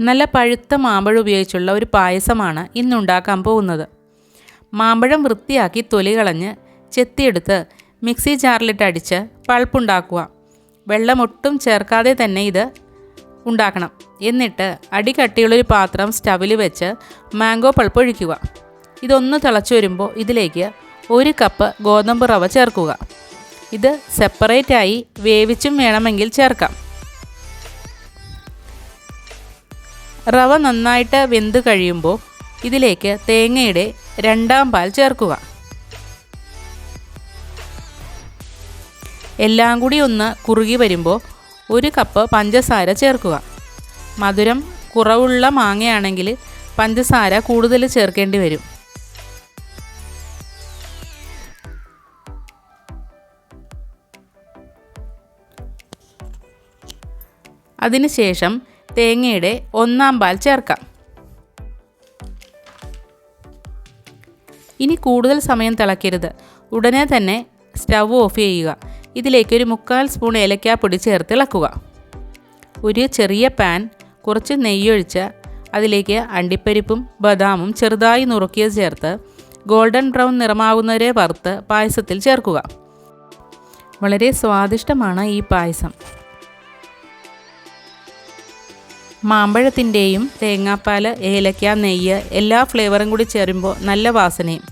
നല്ല പഴുത്ത മാമ്പഴം ഉപയോഗിച്ചുള്ള ഒരു പായസമാണ് ഇന്നുണ്ടാക്കാൻ പോകുന്നത്. മാമ്പഴം വൃത്തിയാക്കി തൊലി കളഞ്ഞ് ചെത്തിയെടുത്ത് മിക്സി ജാറിലിട്ട് അടിച്ച് പൾപ്പുണ്ടാക്കുക. വെള്ളം ഒട്ടും ചേർക്കാതെ തന്നെ ഇത് ഉണ്ടാക്കണം. എന്നിട്ട് അടി കട്ടിയുള്ളൊരു പാത്രം സ്റ്റവിൽ വെച്ച് മാംഗോ പൾപ്പ് ഒഴിക്കുക. ഇതൊന്ന് തിളച്ചു വരുമ്പോൾ ഇതിലേക്ക് ഒരു കപ്പ് ഗോതമ്പ് റവ ചേർക്കുക. ഇത് സെപ്പറേറ്റായി വേവിച്ചും വേണമെങ്കിൽ ചേർക്കാം. റവ നന്നായിട്ട് വെന്ത് കഴിയുമ്പോൾ ഇതിലേക്ക് തേങ്ങയുടെ രണ്ടാം പാൽ ചേർക്കുക. എല്ലാം കൂടി ഒന്ന് കുറുകി വരുമ്പോൾ ഒരു കപ്പ് പഞ്ചസാര ചേർക്കുക. മധുരം കുറവുള്ള മാങ്ങയാണെങ്കിൽ പഞ്ചസാര കൂടുതൽ ചേർക്കേണ്ടി വരും. അതിനുശേഷം തേങ്ങയുടെ ഒന്നാം പാൽ ചേർക്കാം. ഇനി കൂടുതൽ സമയം തിളക്കരുത്. ഉടനെ തന്നെ സ്റ്റവ് ഓഫ് ചെയ്യുക. ഇതിലേക്ക് ഒരു മുക്കാൽ സ്പൂൺ ഏലക്കാപ്പൊടി ചേർത്ത് ഇളക്കുക. ഒരു ചെറിയ പാൻ കുറച്ച് നെയ്യൊഴിച്ച് അതിലേക്ക് അണ്ടിപ്പരിപ്പും ബദാമും ചെറുതായി നുറുക്കിയത് ചേർത്ത് ഗോൾഡൻ ബ്രൗൺ നിറമാകുന്നവരെ വറുത്ത് പായസത്തിൽ ചേർക്കുക. വളരെ സ്വാദിഷ്ടമാണ് ഈ പായസം. മാമ്പഴത്തിന്റെയും തേങ്ങാപ്പാൽ ഏലക്ക നെയ്യ് എല്ലാ ഫ്ലേവറും കൂടി ചേരുമ്പോൾ നല്ല വാസനയും.